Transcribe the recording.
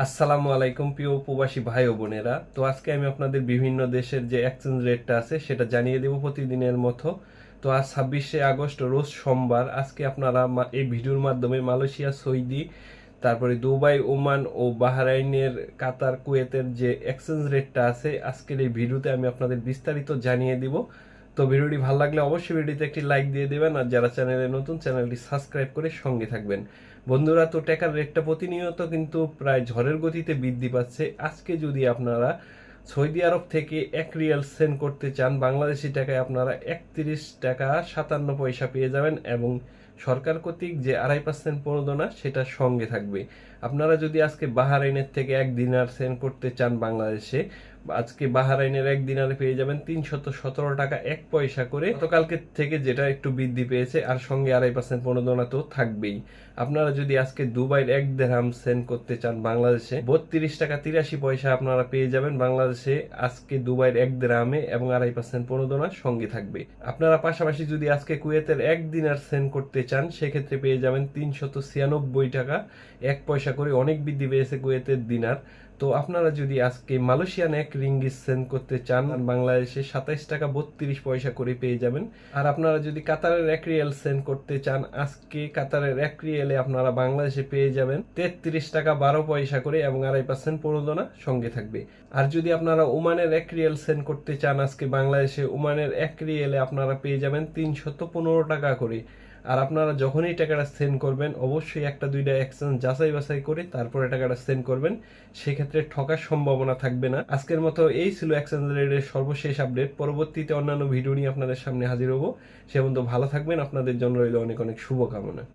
আসসালামু আলাইকুম, প্রিয় প্রবাসী ভাই ও বোনেরা। তো আজকে আমি আপনাদের বিভিন্ন দেশের যে এক্সচেঞ্জ রেটটা আছে, সেটা জানিয়ে দেব প্রতিদিনের মতো। তো আজ ছাব্বিশে আগস্ট, রোজ সোমবার। আজকে আপনারা এই ভিডিওর মাধ্যমে মালয়েশিয়া, সৌদি, তারপরে দুবাই, ওমান ও বাহরাইনের, কাতার, কুয়েতের যে এক্সচেঞ্জ রেটটা আছে, আজকের এই ভিডিওতে আমি আপনাদের বিস্তারিত জানিয়ে দিব। তো ভিডিওটি ভালো লাগলে অবশ্যই ভিডিওতে একটি লাইক দিয়ে দেবেন আর যারা চ্যানেলে নতুন, চ্যানেলটি সাবস্ক্রাইব করে সঙ্গে থাকবেন। বন্ধুরা, তো টাকার রেটটা প্রতিনিয়ত কিন্তু প্রায় ঝড়ের গতিতে বৃদ্ধি পাচ্ছে। আজকে যদি আপনারা সৌদি আরব থেকে এক রিয়াল সেন্ড করতে চান, বাংলাদেশি টাকায় আপনারা একত্রিশ টাকা সাতান্ন পয়সা পেয়ে যাবেন এবং সরকার কর্তৃক যে আড়াই পার্সেন্ট প্রণোদনা, সেটা সঙ্গে থাকবে। আপনারা যদি আজকে বাহারাইনের থেকে এক দিনার সেন্ড করতে চান বাংলাদেশে আজকে বাহারাইনের এক দিনারে পেয়ে যাবেন তিনশত সতেরো টাকা এক পয়সা করে। গতকালকে থেকে যেটা একটু বৃদ্ধি পেয়েছে, আর সঙ্গে আড়াই পার্সেন্ট প্রণোদনা তো থাকবেই। আপনারা যদি আজকে দুবাইয়ের এক দেড়হাম সেন্ড করতে চান বাংলাদেশে, বত্রিশ টাকা তিরাশি পয়সা আপনারা পেয়ে যাবেন বাংলাদেশে আজকে দুবাইয়ের এক দেড়ামে এবং আড়াই পার্সেন্ট প্রণোদনা সঙ্গে থাকবে। আপনারা পাশাপাশি যদি আজকে কুয়েতের এক দিনার সেন্ড করতে চান, সেক্ষেত্রে পেয়ে যাবেন তিনশত ছিয়ানব্বই টাকা এক পয়সা করে। অনেক বৃদ্ধি পেয়েছে কুয়েতের দিনার। তো আপনারা যদি আজকে মালয়েশিয়ান এক রিঙ্গিস সেন্ড করতে চান, আর বাংলাদেশে সাতাইশ টাকা বত্রিশ পয়সা করে পেয়ে যাবেন। আর আপনারা যদি কাতারের এক রিয়েল সেন্ড করতে চান, আজকে কাতারের এক রিয়েলে আপনারা বাংলাদেশে পেয়ে যাবেন তেত্রিশ টাকা বারো পয়সা করে এবং আড়াই পার্সেন্ট প্রণোদনা সঙ্গে থাকবে। আর যদি আপনারা ওমানের এক রিয়েল সেন্ড করতে চান, আজকে বাংলাদেশে ওমানের এক রিয়েলে আপনারা পেয়ে যাবেন তিনশত পনেরো টাকা করে। আর আপনারা যখনই টাকাটা সেন্ড করবেন, অবশ্যই একটা, দুইটা অ্যাকশন যাচাই বাছাই করে তারপরে টাকাটা সেন্ড করবেন। সেক্ষেত্রে ঠকার সম্ভাবনা থাকবে না। আজকের মতো এই ছিল অ্যাকশন রেটের সর্বশেষ আপডেট পরবর্তীতে অন্যান্য ভিডিও নিয়ে আপনাদের সামনে হাজির হব। সে পর্যন্ত ভালো থাকবেন। আপনাদের জন্য রইল অনেক অনেক শুভকামনা।